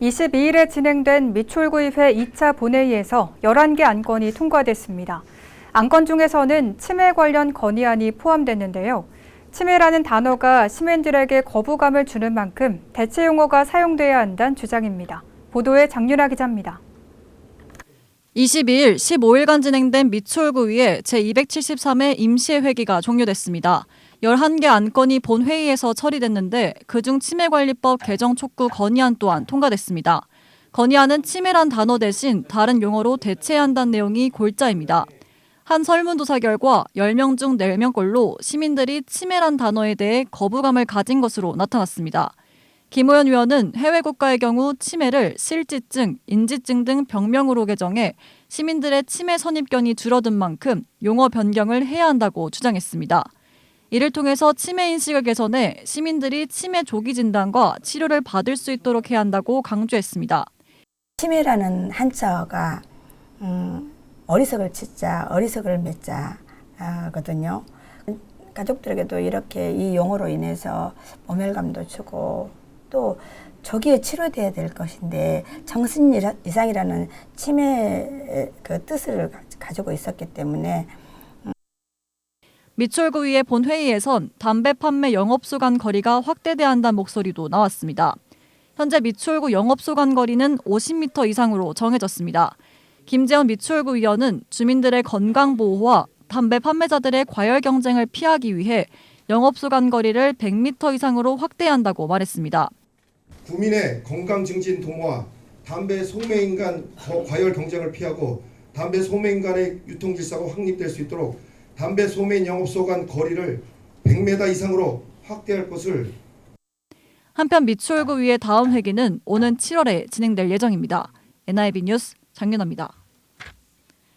22일에 진행된 미출구의회 2차 본회의에서 11개 안건이 통과됐습니다. 안건 중에서는 치매 관련 건의안이 포함됐는데요. 치매라는 단어가 시민들에게 거부감을 주는 만큼 대체 용어가 사용돼야 한다는 주장입니다. 보도에 장윤아 기자입니다. 22일 15일간 진행된 미추홀구위의 제273회 임시회기가 종료됐습니다. 11개 안건이 본회의에서 처리됐는데 그중 치매관리법 개정 촉구 건의안 또한 통과됐습니다. 건의안은 치매란 단어 대신 다른 용어로 대체해야 한다는 내용이 골자입니다. 한 설문조사 결과 10명 중 4명꼴로 시민들이 치매란 단어에 대해 거부감을 가진 것으로 나타났습니다. 김호연 위원은 해외 국가의 경우 치매를 실지증, 인지증 등 병명으로 개정해 시민들의 치매 선입견이 줄어든 만큼 용어 변경을 해야 한다고 주장했습니다. 이를 통해서 치매 인식을 개선해 시민들이 치매 조기 진단과 치료를 받을 수 있도록 해야 한다고 강조했습니다. 치매라는 한자어가 음, 어리석을 치자, 어리석을 맺자거든요. 가족들에게도 이렇게 이 용어로 인해서 모멸감도 주고 또 조기에 치료돼야 될 것인데 정신 이라- 이상이라는 치매 그 뜻을 가- 가지고 있었기 때문에 미추홀구위의 본회의에선 담배 판매 영업소 간 거리가 확대돼야 한다는 목소리도 나왔습니다. 현재 미추홀구 영업소 간 거리는 50m 이상으로 정해졌습니다. 김재원 미추홀구 위원은 주민들의 건강 보호와 담배 판매자들의 과열 경쟁을 피하기 위해 영업소 간 거리를 100m 이상으로 확대해야 한다고 말했습니다. 국민의 건강 증진 도모와 담배 소매인 간 거- 과열 경쟁을 피하고 담배 소매인 간의 유통 질서가 확립될 수 있도록 담배 소매인 영업소 간 거리를 100m 이상으로 확대할 것을 한편 미추홀구 위의 다음 회기는 오는 7월에 진행될 예정입니다. NIB 뉴스 장윤아입니다.